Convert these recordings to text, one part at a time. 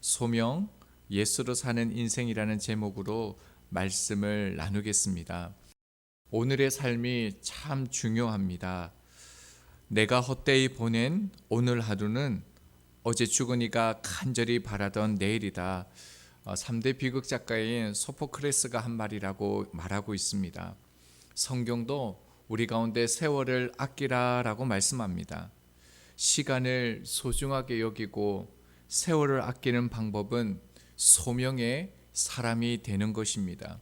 소명 예수로 사는 인생이라는 제목으로 말씀을 나누겠습니다. 오늘의 삶이 참 중요합니다. 내가 헛되이 보낸 오늘 하루는 어제 죽은이가 간절히 바라던 내일이다. 3대 비극 작가인 소포크레스가 한 말이라고 말하고 있습니다. 성경도 우리 가운데 세월을 아끼라라고 말씀합니다. 시간을 소중하게 여기고 세월을 아끼는 방법은 소명의 사람이 되는 것입니다.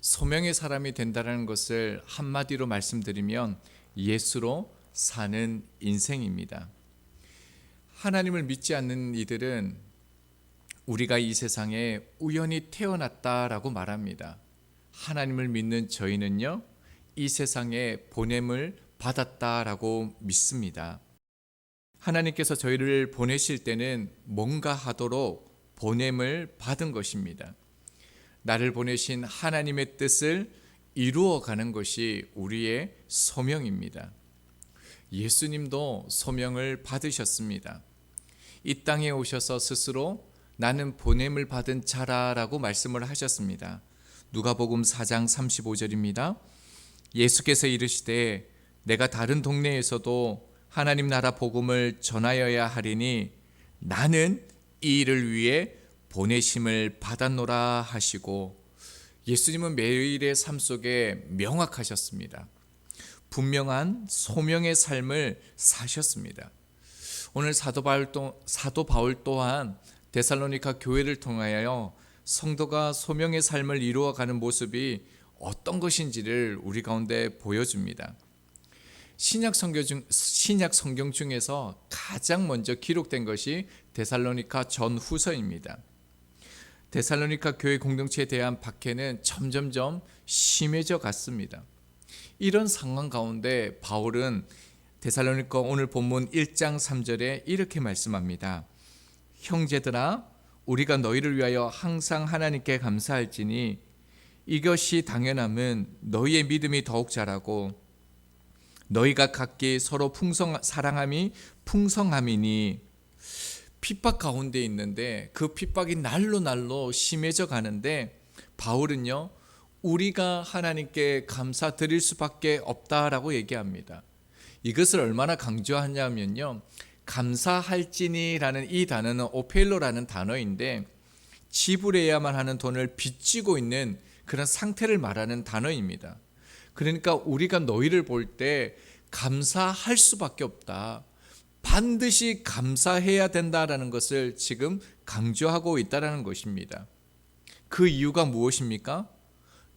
소명의 사람이 된다는 것을 한마디로 말씀드리면 예수로 사는 인생입니다. 하나님을 믿지 않는 이들은 우리가 이 세상에 우연히 태어났다라고 말합니다. 하나님을 믿는 저희는요, 이 세상에 보냄을 받았다라고 믿습니다. 하나님께서 저희를 보내실 때는 뭔가 하도록 보냄을 받은 것입니다. 나를 보내신 하나님의 뜻을 이루어 가는 것이 우리의 소명입니다. 예수님도 소명을 받으셨습니다. 이 땅에 오셔서 스스로 나는 보냄을 받은 자라라고 말씀을 하셨습니다. 누가복음 4장 35절입니다. 예수께서 이르시되 내가 다른 동네에서도 하나님 나라 복음을 전하여야 하리니 나는 이 일을 위해 보내심을 받았노라 하시고 예수님은 매일의 삶 속에 명확하셨습니다. 분명한 소명의 삶을 사셨습니다. 오늘 사도 바울, 또, 사도 바울 또한 데살로니카 교회를 통하여 성도가 소명의 삶을 이루어가는 모습이 어떤 것인지를 우리 가운데 보여줍니다. 신약 성경 중 신약 성경 중에서 가장 먼저 기록된 것이 데살로니카 전후서입니다. 데살로니카 교회 공동체에 대한 박해는 점점점 심해져 갔습니다. 이런 상황 가운데 바울은 데살로니카 오늘 본문 1장 3절에 이렇게 말씀합니다. 형제들아 우리가 너희를 위하여 항상 하나님께 감사할지니 이것이 당연함은 너희의 믿음이 더욱 자라고 너희가 각기 서로 풍성 사랑함이 풍성함이니 핍박 가운데 있는데 그 핍박이 날로 날로 심해져 가는데 바울은요 우리가 하나님께 감사드릴 수밖에 없다라고 얘기합니다. 이것을 얼마나 강조하냐면요 감사할지니라는 이 단어는 오펠로라는 단어인데 지불해야만 하는 돈을 빚지고 있는 그런 상태를 말하는 단어입니다. 그러니까 우리가 너희를 볼 때 감사할 수밖에 없다. 반드시 감사해야 된다라는 것을 지금 강조하고 있다라는 것입니다. 그 이유가 무엇입니까?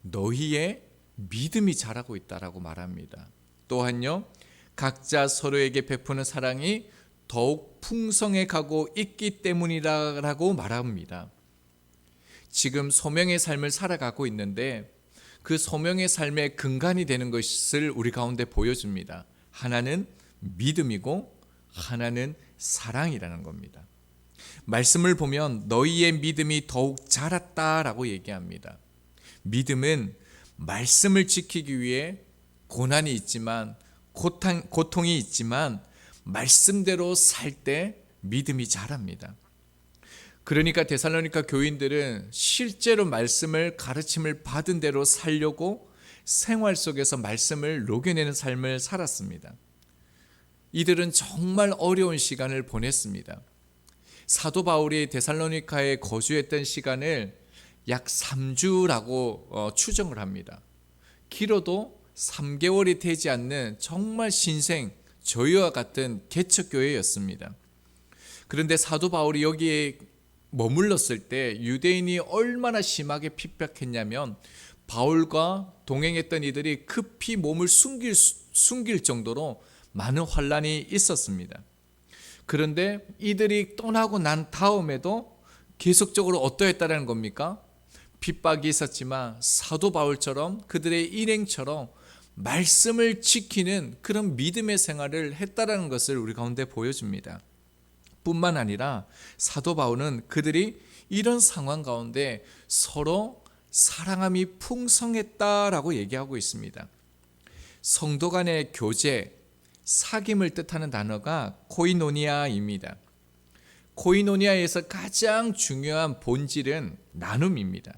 너희의 믿음이 자라고 있다라고 말합니다. 또한요, 각자 서로에게 베푸는 사랑이 더욱 풍성해 가고 있기 때문이라고 말합니다. 지금 소명의 삶을 살아가고 있는데 그 소명의 삶의 근간이 되는 것을 우리 가운데 보여줍니다. 하나는 믿음이고 하나는 사랑이라는 겁니다. 말씀을 보면 너희의 믿음이 더욱 자랐다라고 얘기합니다. 믿음은 말씀을 지키기 위해 고난이 있지만 고통, 고통이 있지만 말씀대로 살 때 믿음이 자랍니다. 그러니까 데살로니카 교인들은 실제로 말씀을 가르침을 받은 대로 살려고 생활 속에서 말씀을 녹여내는 삶을 살았습니다. 이들은 정말 어려운 시간을 보냈습니다. 사도 바울이 데살로니카에 거주했던 시간을 약 3주라고 어, 추정을 합니다. 길어도 3개월이 되지 않는 정말 신생 저희와 같은 개척교회였습니다. 그런데 사도 바울이 여기에 머물렀을 때 유대인이 얼마나 심하게 핍박했냐면 바울과 동행했던 이들이 급히 몸을 숨길, 숨길 정도로 많은 환란이 있었습니다. 그런데 이들이 떠나고 난 다음에도 계속적으로 어떠했다는 겁니까? 핍박이 있었지만 사도 바울처럼 그들의 일행처럼 말씀을 지키는 그런 믿음의 생활을 했다라는 것을 우리 가운데 보여줍니다. 뿐만 아니라 사도 바울은 그들이 이런 상황 가운데 서로 사랑함이 풍성했다라고 얘기하고 있습니다. 성도 간의 교제, 사귐을 뜻하는 단어가 코이노니아입니다. 코이노니아에서 가장 중요한 본질은 나눔입니다.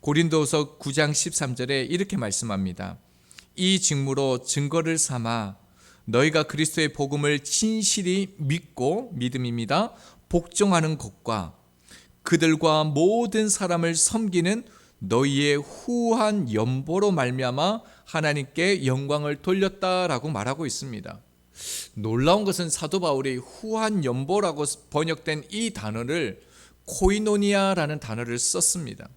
고린도서 9장 13절에 이렇게 말씀합니다. 이 직무로 증거를 삼아 너희가 그리스도의 복음을 진실히 믿고 믿음입니다. 복종하는 것과 그들과 모든 사람을 섬기는 너희의 후한 연보로 말미암아 하나님께 영광을 돌렸다라고 말하고 있습니다. 놀라운 것은 사도 바울이 후한 연보라고 번역된 이 단어를 코이노니아라는 단어를 썼습니다.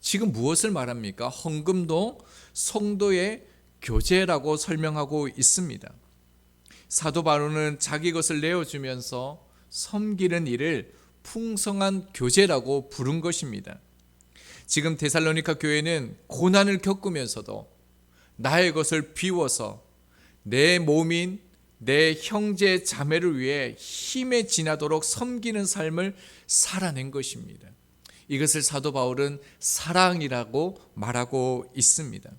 지금 무엇을 말합니까? 헌금도 성도의 교제라고 설명하고 있습니다. 사도 바울은 자기 것을 내어주면서 섬기는 일을 풍성한 교제라고 부른 것입니다. 지금 데살로니카 교회는 고난을 겪으면서도 나의 것을 비워서 내 몸인 내 형제 자매를 위해 힘에 지나도록 섬기는 삶을 살아낸 것입니다. 이것을 사도 바울은 사랑이라고 말하고 있습니다.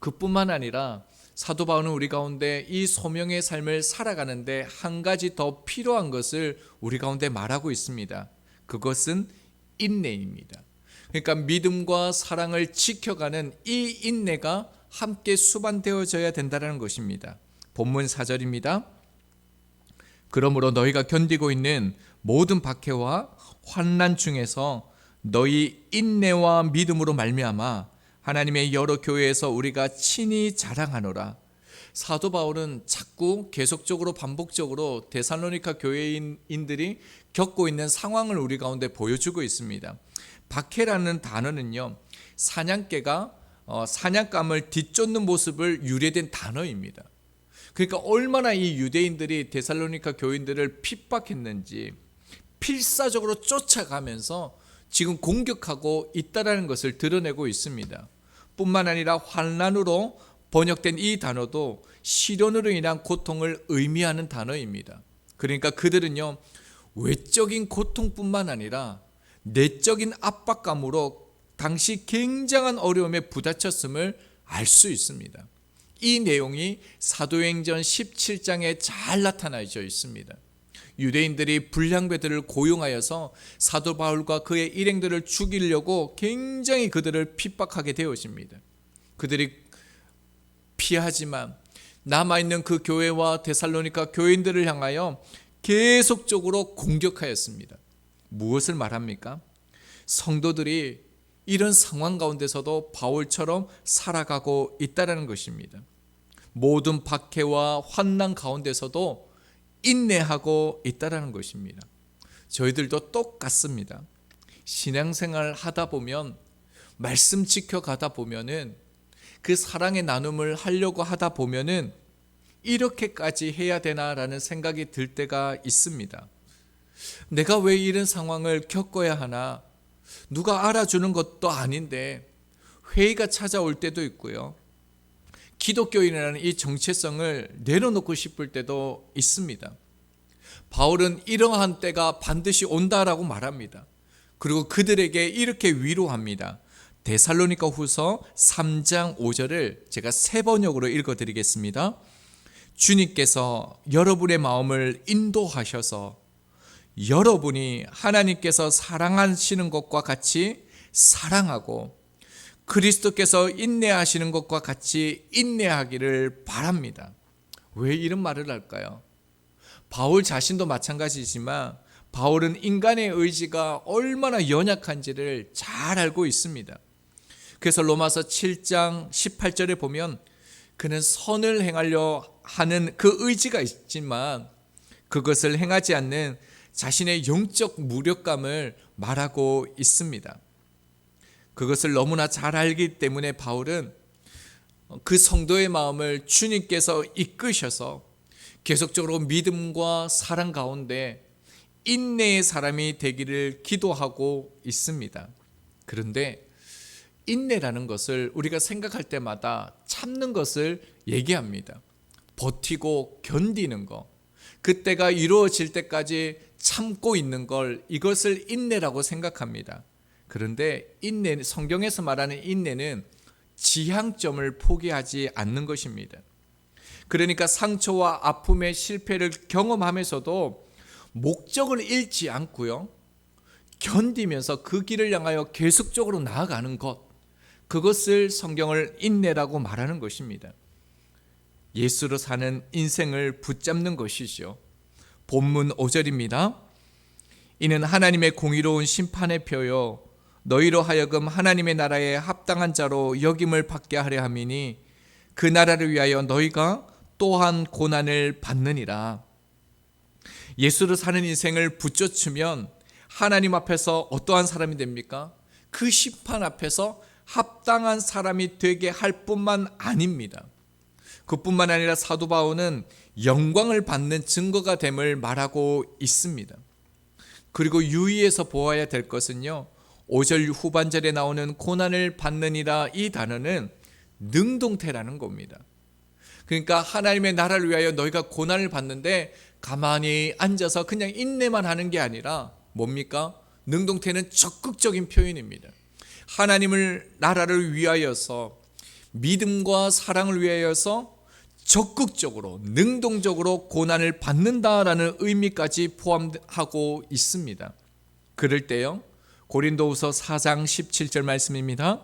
그뿐만 아니라 사도 바울은 우리 가운데 이 소명의 삶을 살아가는데 한 가지 더 필요한 것을 우리 가운데 말하고 있습니다. 그것은 인내입니다. 그러니까 믿음과 사랑을 지켜가는 이 인내가 함께 수반되어져야 된다는 것입니다. 본문 4절입니다. 그러므로 너희가 견디고 있는 모든 박해와 환난 중에서 너희 인내와 믿음으로 말미암아 하나님의 여러 교회에서 우리가 친히 자랑하노라. 사도 바울은 자꾸 계속적으로 반복적으로 데살로니카 교회인들이 겪고 있는 상황을 우리 가운데 보여주고 있습니다. 박해라는 단어는요 사냥개가 어, 사냥감을 뒤쫓는 모습을 유래된 단어입니다. 그러니까 얼마나 이 유대인들이 데살로니카 교인들을 핍박했는지 필사적으로 쫓아가면서 지금 공격하고 있다라는 것을 드러내고 있습니다. 뿐만 아니라 환란으로 번역된 이 단어도 시련으로 인한 고통을 의미하는 단어입니다. 그러니까 그들은요 외적인 고통뿐만 아니라 내적인 압박감으로 당시 굉장한 어려움에 부딪혔음을 알 수 있습니다. 이 내용이 사도행전 17장에 잘 나타나져 있습니다. 유대인들이 불량배들을 고용하여서 사도 바울과 그의 일행들을 죽이려고 굉장히 그들을 핍박하게 되어집니다. 그들이 피하지만 남아있는 그 교회와 데살로니카 교인들을 향하여 계속적으로 공격하였습니다. 무엇을 말합니까? 성도들이 이런 상황 가운데서도 바울처럼 살아가고 있다는 것입니다. 모든 박해와 환난 가운데서도 인내하고 있다는 것입니다. 저희들도 똑같습니다. 신앙생활 하다 보면 말씀 지켜가다 보면은 그 사랑의 나눔을 하려고 하다 보면은 이렇게까지 해야 되나라는 생각이 들 때가 있습니다. 내가 왜 이런 상황을 겪어야 하나? 누가 알아주는 것도 아닌데 회의가 찾아올 때도 있고요. 기독교인이라는 이 정체성을 내려놓고 싶을 때도 있습니다. 바울은 이러한 때가 반드시 온다라고 말합니다. 그리고 그들에게 이렇게 위로합니다. 데살로니가 후서 3장 5절을 제가 세 번역으로 읽어 드리겠습니다. 주님께서 여러분의 마음을 인도하셔서 여러분이 하나님께서 사랑하시는 것과 같이 사랑하고 그리스도께서 인내하시는 것과 같이 인내하기를 바랍니다. 왜 이런 말을 할까요? 바울 자신도 마찬가지지만 바울은 인간의 의지가 얼마나 연약한지를 잘 알고 있습니다. 그래서 로마서 7장 18절에 보면 그는 선을 행하려 하는 그 의지가 있지만 그것을 행하지 않는 자신의 영적 무력감을 말하고 있습니다. 그것을 너무나 잘 알기 때문에 바울은 그 성도의 마음을 주님께서 이끄셔서 계속적으로 믿음과 사랑 가운데 인내의 사람이 되기를 기도하고 있습니다. 그런데 인내라는 것을 우리가 생각할 때마다 참는 것을 얘기합니다. 버티고 견디는 것. 그때가 이루어질 때까지 참고 있는 걸 이것을 인내라고 생각합니다. 그런데 인내 성경에서 말하는 인내는 지향점을 포기하지 않는 것입니다. 그러니까 상처와 아픔의 실패를 경험하면서도 목적을 잃지 않고요. 견디면서 그 길을 향하여 계속적으로 나아가는 것. 그것을 성경을 인내라고 말하는 것입니다. 예수로 사는 인생을 붙잡는 것이죠. 본문 5절입니다. 이는 하나님의 공의로운 심판의 표요 너희로 하여금 하나님의 나라에 합당한 자로 여김을 받게 하려 함이니 그 나라를 위하여 너희가 또한 고난을 받느니라. 예수를 사는 인생을 붙여주면 하나님 앞에서 어떠한 사람이 됩니까? 그 심판 앞에서 합당한 사람이 되게 할 뿐만 아닙니다. 그뿐만 아니라 사도 바울은 영광을 받는 증거가 됨을 말하고 있습니다. 그리고 유의해서 보아야 될 것은요. 5절 후반절에 나오는 고난을 받느니라 이 단어는 능동태라는 겁니다. 그러니까 하나님의 나라를 위하여 너희가 고난을 받는데 가만히 앉아서 그냥 인내만 하는 게 아니라 뭡니까? 능동태는 적극적인 표현입니다. 하나님을 나라를 위하여서 믿음과 사랑을 위하여서 적극적으로 능동적으로 고난을 받는다라는 의미까지 포함하고 있습니다. 그럴 때요. 고린도후서 4장 17절 말씀입니다.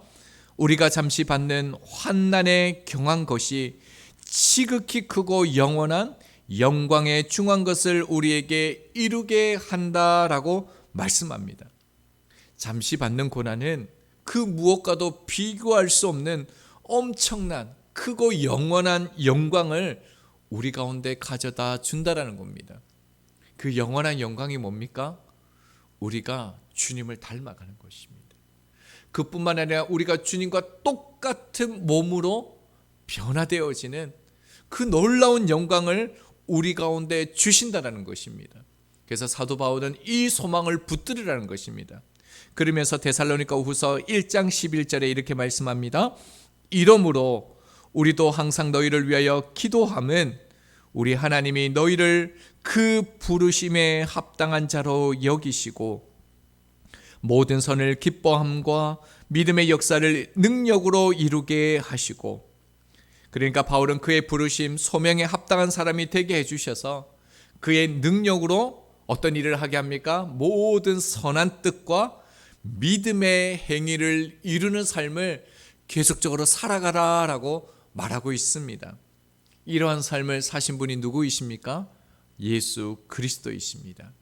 우리가 잠시 받는 환난에 경한 것이 지극히 크고 영원한 영광의 중한 것을 우리에게 이루게 한다라고 말씀합니다. 잠시 받는 고난은 그 무엇과도 비교할 수 없는 엄청난 크고 영원한 영광을 우리 가운데 가져다 준다라는 겁니다. 그 영원한 영광이 뭡니까? 우리가 주님을 닮아가는 것입니다. 그뿐만 아니라 우리가 주님과 똑같은 몸으로 변화되어지는 그 놀라운 영광을 우리 가운데 주신다라는 것입니다. 그래서 사도 바울은 이 소망을 붙들으라는 것입니다. 그러면서 데살로니가 후서 1장 11절에 이렇게 말씀합니다. 이러므로 우리도 항상 너희를 위하여 기도함은 우리 하나님이 너희를 그 부르심에 합당한 자로 여기시고 모든 선을 기뻐함과 믿음의 역사를 능력으로 이루게 하시고 그러니까 바울은 그의 부르심 소명에 합당한 사람이 되게 해 주셔서 그의 능력으로 어떤 일을 하게 합니까? 모든 선한 뜻과 믿음의 행위를 이루는 삶을 계속적으로 살아가라라고 말하고 있습니다. 이러한 삶을 사신 분이 누구이십니까? 예수 그리스도이십니다.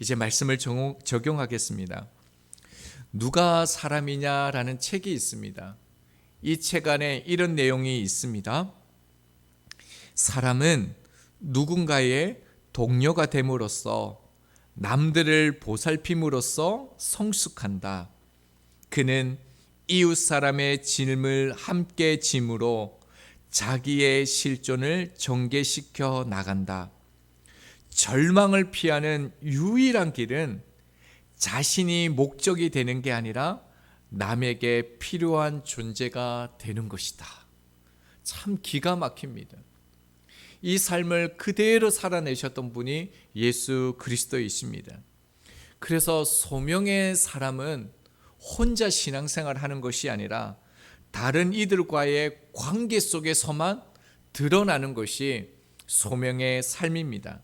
이제 말씀을 적용하겠습니다. 누가 사람이냐라는 책이 있습니다. 이 책 안에 이런 내용이 있습니다. 사람은 누군가의 동료가 됨으로써 남들을 보살핌으로써 성숙한다. 그는 이웃 사람의 짐을 함께 짐으로 자기의 실존을 전개시켜 나간다. 절망을 피하는 유일한 길은 자신이 목적이 되는 게 아니라 남에게 필요한 존재가 되는 것이다. 참 기가 막힙니다. 이 삶을 그대로 살아내셨던 분이 예수 그리스도이십니다. 그래서 소명의 사람은 혼자 신앙생활 하는 것이 아니라 다른 이들과의 관계 속에서만 드러나는 것이 소명의 삶입니다.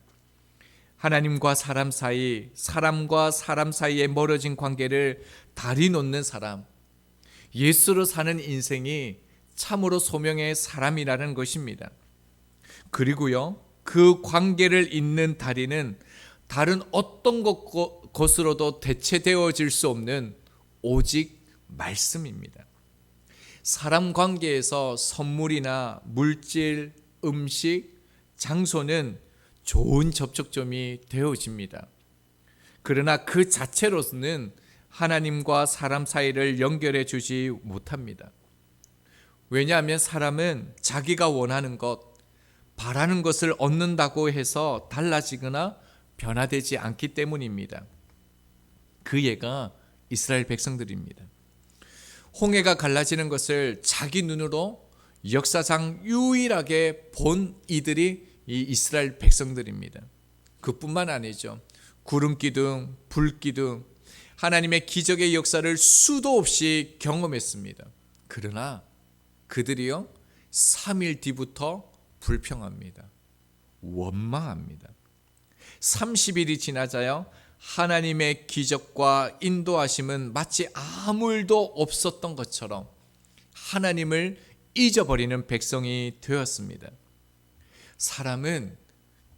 하나님과 사람 사이, 사람과 사람 사이에 멀어진 관계를 다리 놓는 사람, 예수로 사는 인생이 참으로 소명의 사람이라는 것입니다. 그리고요, 그 관계를 잇는 다리는 다른 어떤 것, 것으로도 대체되어질 수 없는 오직 말씀입니다. 사람 관계에서 선물이나 물질, 음식, 장소는 좋은 접촉점이 되어집니다. 그러나 그 자체로서는 하나님과 사람 사이를 연결해 주지 못합니다. 왜냐하면 사람은 자기가 원하는 것, 바라는 것을 얻는다고 해서 달라지거나 변화되지 않기 때문입니다. 그 예가 이스라엘 백성들입니다. 홍해가 갈라지는 것을 자기 눈으로 역사상 유일하게 본 이들이 이 이스라엘 백성들입니다. 그뿐만 아니죠. 구름 기둥, 불 기둥, 하나님의 기적의 역사를 수도 없이 경험했습니다. 그러나 그들이요 3일 뒤부터 불평합니다. 원망합니다. 30일이 지나자요. 하나님의 기적과 인도하심은 마치 아무 일도 없었던 것처럼 하나님을 잊어버리는 백성이 되었습니다. 사람은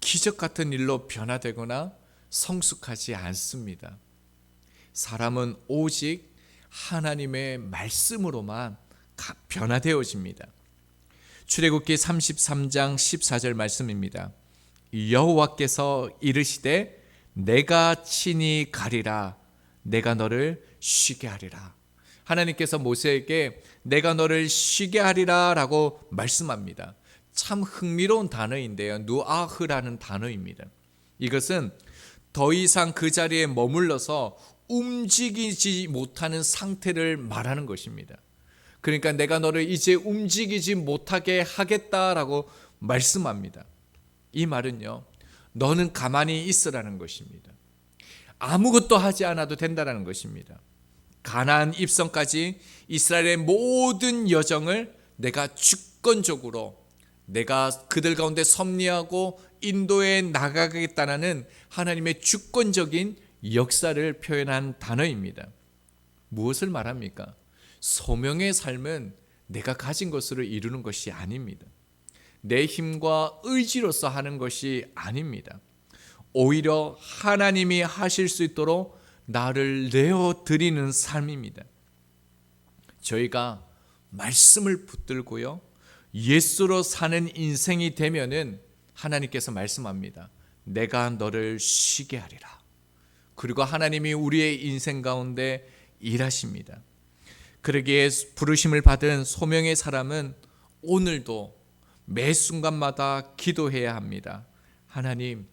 기적 같은 일로 변화되거나 성숙하지 않습니다. 사람은 오직 하나님의 말씀으로만 가- 변화되어집니다. 출애굽기 33장 14절 말씀입니다. 여호와께서 이르시되 내가 친히 가리라 내가 너를 쉬게 하리라. 하나님께서 모세에게 내가 너를 쉬게 하리라라고 말씀합니다. 참 흥미로운 단어인데요. 누아흐라는 단어입니다. 이것은 더 이상 그 자리에 머물러서 움직이지 못하는 상태를 말하는 것입니다. 그러니까 내가 너를 이제 움직이지 못하게 하겠다라고 말씀합니다. 이 말은요, 너는 가만히 있으라는 것입니다. 아무것도 하지 않아도 된다라는 것입니다. 가나안 입성까지 이스라엘의 모든 여정을 내가 주권적으로 내가 그들 가운데 섭리하고 인도에 나가겠다는 하나님의 주권적인 역사를 표현한 단어입니다. 무엇을 말합니까? 소명의 삶은 내가 가진 것으로 이루는 것이 아닙니다. 내 힘과 의지로서 하는 것이 아닙니다. 오히려 하나님이 하실 수 있도록 나를 내어 드리는 삶입니다. 저희가 말씀을 붙들고요. 예수로 사는 인생이 되면은 하나님께서 말씀합니다. 내가 너를 쉬게 하리라. 그리고 하나님이 우리의 인생 가운데 일하십니다. 그러기에 부르심을 받은 소명의 사람은 오늘도 매 순간마다 기도해야 합니다. 하나님,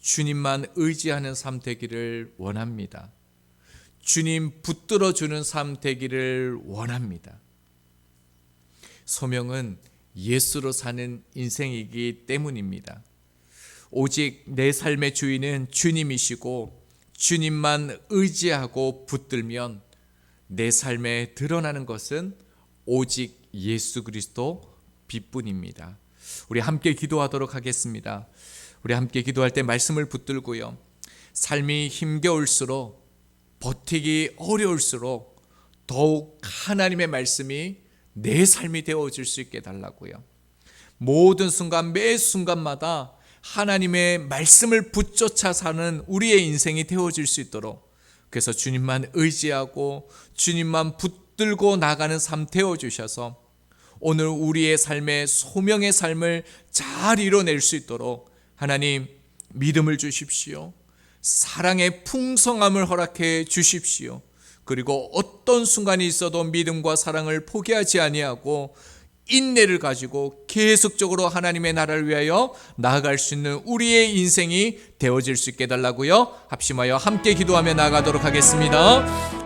주님만 의지하는 삶 되기를 원합니다. 주님 붙들어 주는 삶 되기를 원합니다. 소명은 예수로 사는 인생이기 때문입니다. 오직 내 삶의 주인은 주님이시고 주님만 의지하고 붙들면 내 삶에 드러나는 것은 오직 예수 그리스도 빛뿐입니다. 우리 함께 기도하도록 하겠습니다. 우리 함께 기도할 때 말씀을 붙들고요. 삶이 힘겨울수록 버티기 어려울수록 더욱 하나님의 말씀이 내 삶이 되어질 수 있게 달라고요. 모든 순간 매 순간마다 하나님의 말씀을 붙쫓아 사는 우리의 인생이 되어질 수 있도록 그래서 주님만 의지하고 주님만 붙들고 나가는 삶 되어 주셔서 오늘 우리의 삶의 소명의 삶을 잘 이뤄낼 수 있도록 하나님 믿음을 주십시오. 사랑의 풍성함을 허락해 주십시오. 그리고 어떤 순간이 있어도 믿음과 사랑을 포기하지 아니하고 인내를 가지고 계속적으로 하나님의 나라를 위하여 나아갈 수 있는 우리의 인생이 되어질 수 있게 달라고요. 합심하여 함께 기도하며 나아가도록 하겠습니다.